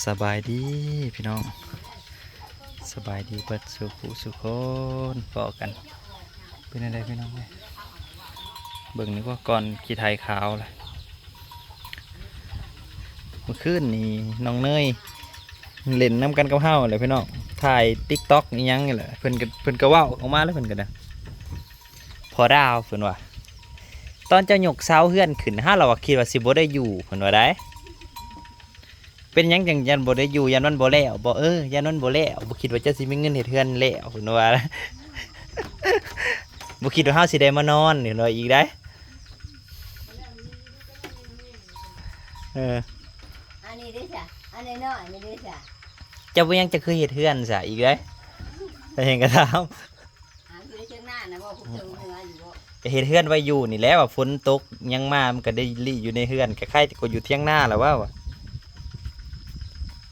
สบายดีพี่น้อง สบายดีเปิดสุขุสุคนพอกัน เป็นอะไรพี่น้องเนี่ยเบิ่งนึกว่าก่อนขี่ไทยขาวเลยเมื่อคืนนี่น้องเนยเล่นน้ำกันกับเฮาเลยพี่น้องถ่ายติ๊กต็อกนี่ยังนี่แหละเพิ่นก็เพิ่นก็เว้าออกมาแล้วเพิ่นก็นะพอดาวเพิ่นว่า ตอนเจ้าหยกเสาเฮือนขึ้นห้าเราว่าคิดว่าสิบ่ได้อยู่เพิ่นว่าได้ เป็นหยังจังยันบ่ได้อยู่ยันมันบ่แล้วบ่เออยันมันบ่แล้วบ่คิดว่าจะสิมีเงินเฮ็ดเฮือนแล้วเพิ่นว่าบ่คิดว่าเฮาสิได้มานอนนี่เนาะอีกได้เออ อันนี้ด้วยจ้ะอันนี้น้อยอันนี้ด้วยจ้ะเจ้าบ่ยังจะคือเฮ็ดเฮือนซะอีกได้แต่เห็นก็ถามหาอยู่ในเชียงหน้านะบ่ผมเจอเหนืออยู่บ่ก็เฮ็ดเฮือนไว้อยู่นี่แหล้วว่าฝนตกยังมามันก็ได้ลี่อยู่ในเฮือนก็ใครก็อยู่เที่ยงหน้าแล้วว่าวะ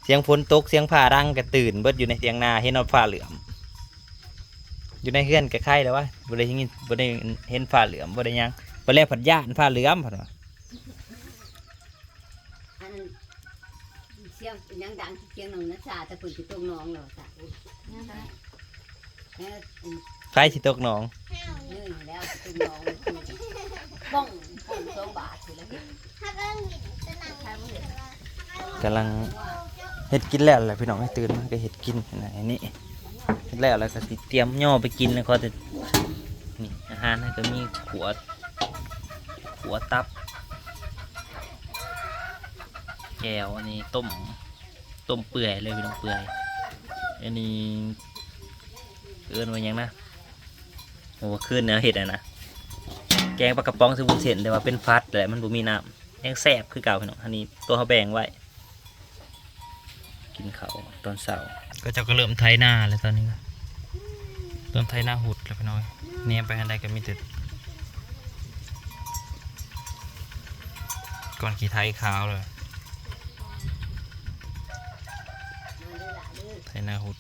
เสียงฝนตกเสียงผ้ารังก็ตื่นเบิดอยู่ในเที่ยงหน้าเห็นเอาผ้าเหลือม อยู่ในเฮือนก็ใครแล้ววะบ่ได้ยินบ่ได้เห็นผ้าเหลือมบ่ได้หยังบ่แลผัดย่านผ้าเหลือมพุ่นว่าอันนั้นเสียงยังดังเสียงหนองนะจ้าแต่เพิ่นสิตกน้องแล้วจ้ะอุ้ยเอออืมไฟสิตกหนองเนื่อยแล้วตกน้องบ้องบ้องสองบาทสิแล้วเฮ็ดใช่บ่เห็นกำลัง เฮ็ดกินแล้วแหละพี่น้องให้ตื่นมาก็เฮ็ดกินนะอันนี้เฮ็ดแล้วแล้วก็สิเตรียมย่อไปกินแล้วก็จะนี่อาหารนก็มีขวดขวดตับแก้วอันนี้ต้มต้มเปื่อยเลยพี่น้องเปื่อยอันนี้เอื้อนว่าหยังนะโอ้ขึ้นเนื้อเห็ดอะนะแกงปลากระป๋องซึ่บุเส้นแต่ว่าเป็นฟัดแหละมันบ่มีน้ำยังแซ่บคือเก่าพี่น้องอันนี้ตัวเขาแบ่งไว้ กินเขาวตอนเช้าก็เจะก็เริ่มไถหน้าเลยตอนนี้ก็เริ่มไถหน้าหุดแล้วพี่น้อยเนี่ยไปอันใดก็มีแต่ก่อนขี่ไถขาวเลยมาเด้อล่ะเด้อไถหน้าหุด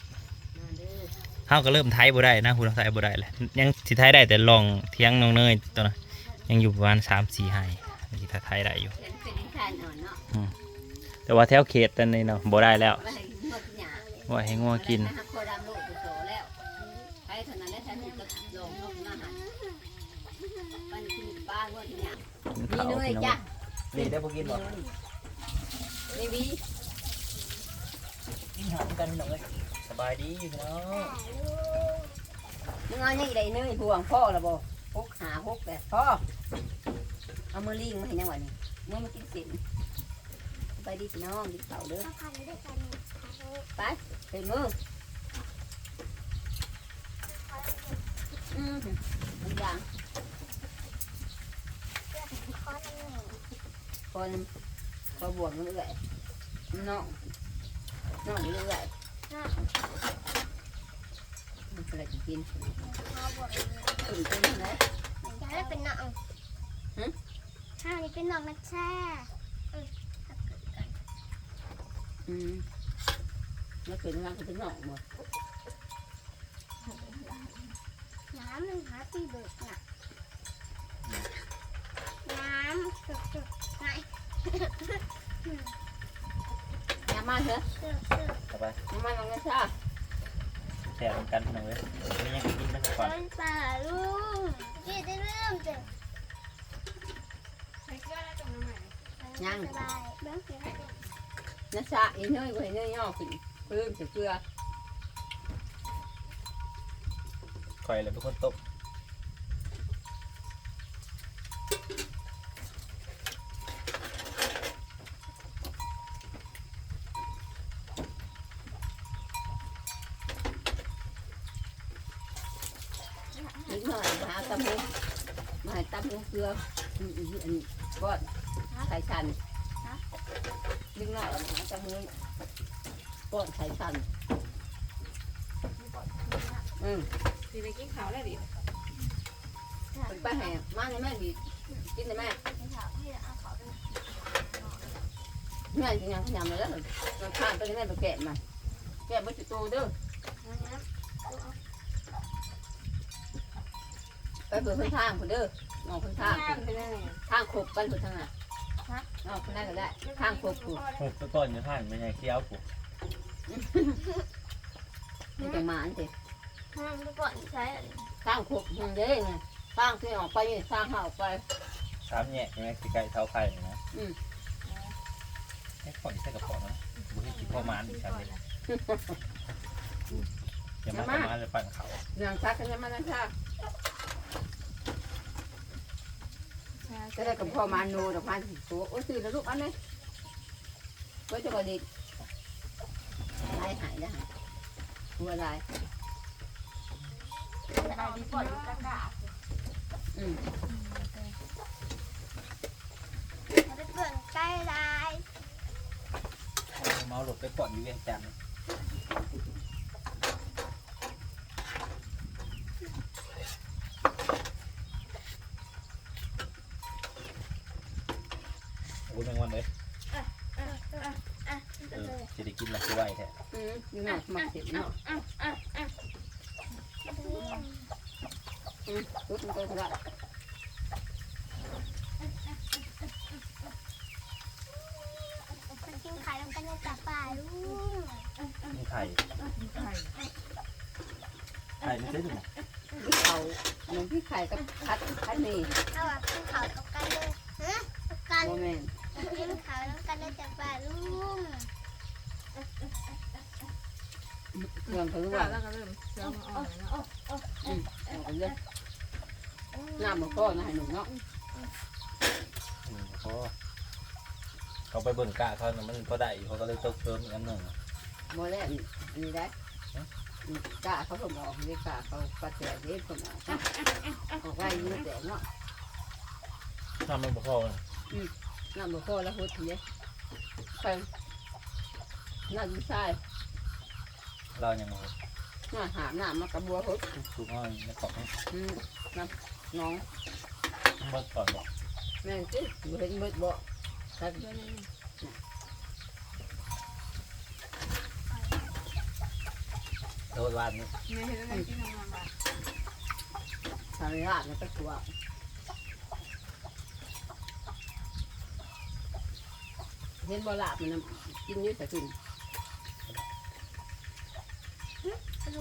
มาเด้อเฮาก็เริ่มไถบ่ได้นะหุดไถบ่ได้เลยยังสิไถได้แต่ลองเทียงน้องเนยตอนนั้นยังอยู่ประมาณสามสี่ไห้ที่ไถได้อยู่ แต่ว่าแถวเขตตอนนี้เนาะบ่ได้แล้วว่าให้งวดหยาว่าให้งัวกินนะครับโคดำลูกกุโสแล้วใครเท่านั้นแล้วฉันจะลงนกหน้าหันมันคือป้างวดหยากินมีข้าวเนยพี่น้องจ้ะนี่ได้บ่กินบ่ไม่มีกินหอมกันพี่น้องเอ้ยสบายดีพี่น้องมึงเอานี่ได้เนยพวงพ่อละบ่พกหาพกแต่พ่อเอามือลิงมาให้ยังวันนี้มึงมากินสิ นไปดิพี่น้องดิเต่าเด้อไปเห็นมืออืมมันยางคนพอบวกมันเอื่อยน้องน้องเอื่อยมันอะไรจะกินตื่นเต้นไหมอยากได้เป็นน้องฮะข้าวนี้เป็นน้องนะแช่ อืมแล้วเป็นงานเป็นหนองบ่น้ำมันหาตีเบิกน่ะน้ำสุดๆไหนยามาเถอะสุดสบายยามาลองกันซะแซ่บเหมือนกันพี่น้องเอ้ยไม่ยังกินนะๆก่อนต้นป่าลุงยี่ได้เริ่มจ้ะยังสบายเบิ้งเสียงนะซะอีเนยบ่ให้เนยย่อขึ้นเพิ่มเกลือข่อยเลยเป็นคนตบนิดหน่อยหาตำหูมาให้ตำหูเกลืออืมอืมอันก้อนไข่ชัน นิดหน่อยหาตำหูก้อนไข่ชันอืมสิไปกินข้าวแล้วดิเป็นไปให้มาในแม่ดีกินในแม่เอาขอเป็นแม่กินยังขยำเลยแล้วมันข้ามไปในแม่ไปแกะมาแกะบ่จุโตเด้อน้ำไปเปิดพิ่นทางพุ่นเด้อมองพิ่นทางทางขบกันเพิ่นทางน่ะ เอาคนนั้นก็ได้ข้างครบกูหกต้นอยู่ท่านไม่ใช่เคี้ยวกูนี่จะมาอันสิห้ามก่อนใช้ข้างครบมึงเด้ไงข้างที่ออกไปนี่ข้างเขาออกไป สามแยกใช่ไหมคือไก่เท้าไข่นะอืม ไอ้ของใส่กระป๋องนะบุให้กินพ่อมานอีกครั้งเลยอย่ามาอย่ามาเลยปั่นเขาเรื่องชักกันยังมานั่นชั กก็ได้กับพ่อมาโนดอกพันตัวโอ้ยซื้อแล้วลูกอันนี้ไว้จะกระดิกลายหายนะตัวลายเอาดีก่อนตะกาษอืมจะเกินใกล้ลายเมาหลบไปก่อนอยู่เวียงจันทร์โอ้ยแมงวันเลย อะอะ เออจะได้กินแล้ว คือไหวแท้อืมนี่น่ะหมักเสร็จเนาะอะอะอะอืมรุดมันก็ได้มันกินไข่ลงกันจากป่าลูกมีไข่ไข่ไม่ใช่ถูกไหมพี่เขาเหมือนพี่ไข่กับพัดพัดนี่เอาแบบกินข่าวกับกันเลยฮะกันโมเมนกินข่าวลงกันจากป่าลูก เครื่องเขารู้ก็ว่าแล้วก็เริ่มเชื่อมาอ่อนแล้วอืมเอาไปเลยน้ำมันก็นะให้หนุ่มเนาะอืมเขาเขาไปเบิ่งกะเขาน่ะมันก็ได้อยู่เขาก็เลยต้องเพิ่มอีกอันหนึ่งโมแรกอันนี้ได้อืมกะเขาผมออกนี่กะเขาปัดเสียเด็กผมออกออกไว้ยืดแต่เนาะทำมันบ่พอเลยน้ำมันก็แล้วหัวเทียไปน้ำดีไซน์ เรายังไงน้ำหามน้ำมากระบัวพุทธถูกน้อยในกล่องอืมน้ำน้องเมื่อก่อนบอกแม่งสิบ่เห็นมืดบ่ครับเดี๋ยวนี้โดนวานนี่ไม่เห็นอะไรที่ทำงานบ้านทางลาดมันก็กลัวเห็นบ่ลาบมันน่ะกินอยืดแต่กิน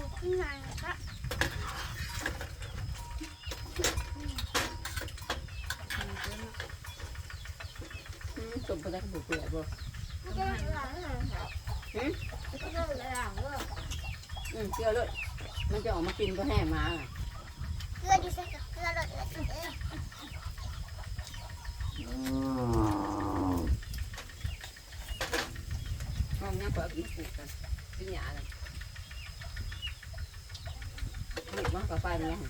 ลูกขึ้นมาครับอืมสมไปได้ก็บุกเปลือกบ่ไม่ได้หลังเลยไม่ได้หลังเลยอืมเกลือเลยมันจะออกมากินก็แห้งมาเกลืออยู่ใส่กับเกลือเลยเออห้องนี้เปิดกินปลูกกันกินหญ้าเลย นี่มันก็ไปมันยัง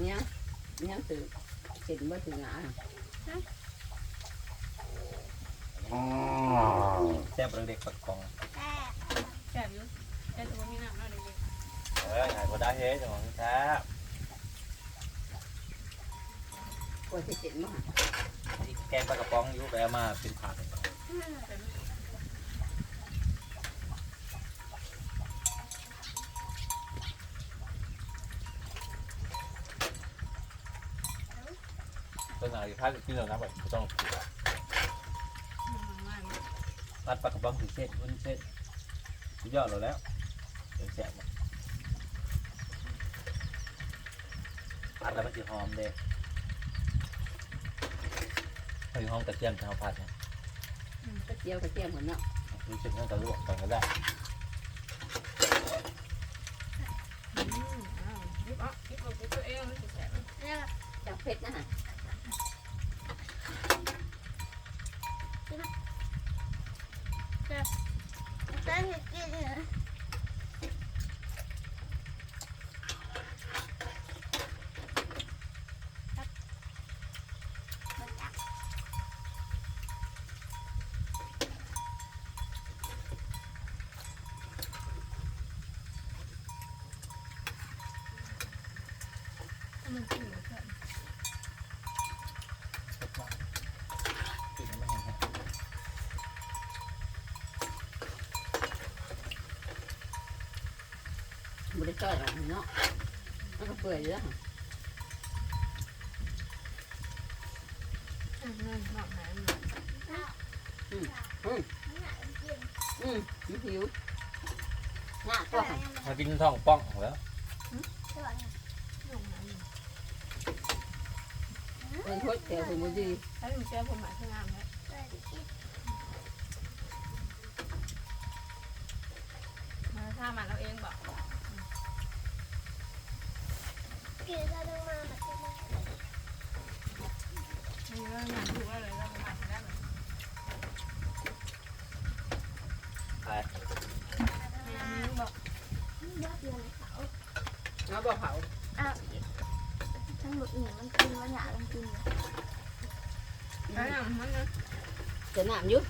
เนี่ยเนี่ยตื่นเสร็จเมื่อถึงหญ้า แซ่บเด็กปักกองแต่แซ่บอยู่แต่ตัวมีน้ำแล้วเด็กเอ้ยหายพอได้เฮ้ยจังหวะแซ่บกว่าจะเสร็จมาที่แกงปลากระป๋องอยู่ไปเอามาเป็นผักต้นไหนถ้ากินแล้วนะแบบไม่ต้องกินมาก รัดปลากระป๋องถึงเส้นวุ้นเส้นสุดยอดเราแล้วเดี๋ยวแซ่บนะผัดแล้วมันจะหอมเด้ให้หอมกระเทียมที่เราผัดเนี่ยก็เจียวกระเทียมเหมือนเนาะรู้สึกว่าจะลวกก่อนก็ได้ ต่อยออกเนาะมันก็เปื่อยแล้วอืมนั่นหนอกหายมันอืมมันหิวหน้าก็หันมากินท้องป้องแล้วหนอกหายมันเป็นทดแต่ถึงมันดีถ้าลุงเจอผมหมายถึงงามแล้วมาถ้ามันเราเองบอก กินแล้วลงมาแบบนี้มีเรื่องงานถูกแล้วเลยเราประมาณนั้นเลยไปมีบอกยอดเดือนเขาน้าบอกเขาอ้าวทั้งหมดอีกมันกินมันอยากมันกินแล้วอย่างมันนะจะหนามยุบ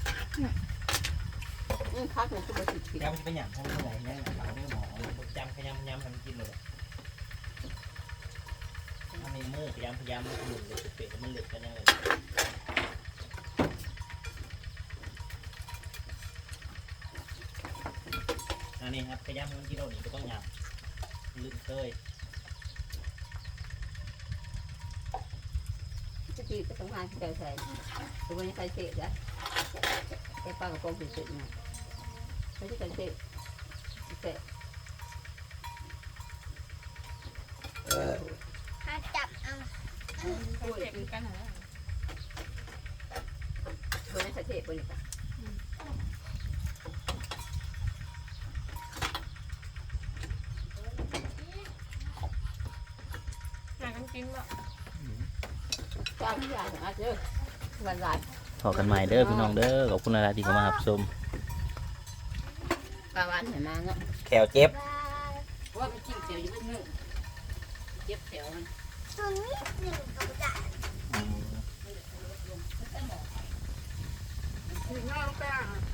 อืมคักมันคือมาสิผิด ยำเป็นอย่างพวกนี้ไหนเนี่ยเขาเนี่ยหมอยำขยำยำทำกินเลยอันนี้มือ พยายามพยายามมันหลุดเลยเป็ดมันหลุดกันยังไงอันนี้ครับพยายามมันกินเราหนีก็ต้องยำลึกเลยจะตีจะต้องการใจใส่ตัวนี้ใส่เศษนะไอ้ปลากระป๋องเศษนะไม่ใช่ใส่เศษเศษ ถ้าจับเอา ตัวเจ็บกันเหรอตัวนี้ใส่เศษบนนี้งากันกินบ่จ้าพี่ยาของอาเจอวันหลายพอกันใหม่เด้อพี่น้องเด้อขอบคุณอะไรที่เข้ามารับชมปลาหวานเห็นมาเนาะแขวเจ็บบายว่ามันจิ้มเสียวอยู่เป็นมือเจ็บแถวมัน ตัวนี้หนึ่ง we're not a.